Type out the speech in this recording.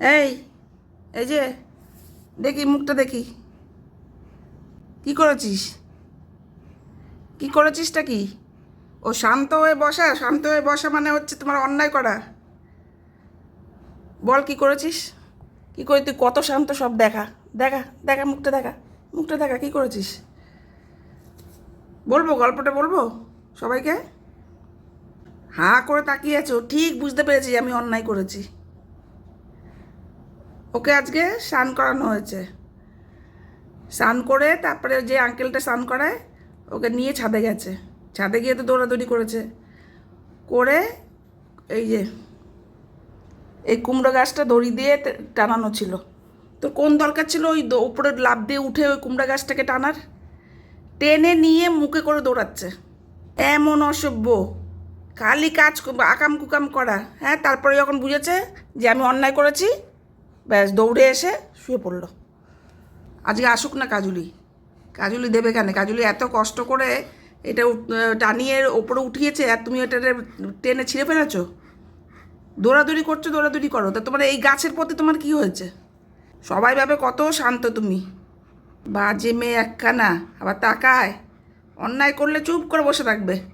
এই এই যে, দেখি মুখটা দেখি। কি করেছিস? কি করেছিসটা কি? ও শান্ত হয়ে বসা, শান্ত হয়ে বসা মানে হচ্ছে তোমার অন্যায় করা। বল কি করেছিস? কি করে তুই কত শান্ত সব দেখা। দেখা দেখা, মুখটা দেখা মুখটা দেখা, কি করেছিস? বলব, গল্পটা বলব সবাইকে? হাঁ করে তাকিয়ে আছো, ঠিক বুঝতে পেরেছি আমি অন্যায় করেছি। ওকে আজকে স্নান করানো হয়েছে। স্নান করে তারপরে যে আঙ্কেলটা স্নান করায়, ওকে নিয়ে ছাদে গেছে। ছাদে গিয়ে তো দৌড়াদৌড়ি করেছে। করে এই যে, এই কুমড়ো গাছটা দড়ি দিয়ে টানানো ছিল। তো কোন দরকার ছিল? ওই উপরে লাভ দিয়ে উঠে ওই কুমড়া গাছটাকে টানার। টেনে নিয়ে মুখে করে দৌড়াচ্ছে। এমন অসভ্য। খালি কাজ আকাম কুকাম করা। হ্যাঁ তারপরে যখন বুঝেছে যে আমি অন্যায় করেছি ব্যাস, দৌড়ে এসে শুয়ে পড়ল। আজকে আসুক না কাজুলি। কাজুলি দেবে কেন? কাজুলি এত কষ্ট করে এটা টানিয়ে ওপরে উঠিয়েছে আর তুমি ওটা টেনে ছিঁড়ে ফেলেছো? দৌড়াদৌড়ি করছ, দৌড়াদৌড়ি করো। তা তোমার এই গাছের প্রতি তোমার কি হয়েছে? সবাই ভাবে কত শান্ত তুমি। বাজে মেয়ে একখানা, আবার তাকায়। অন্যায় করলে চুপ করে বসে থাকবে।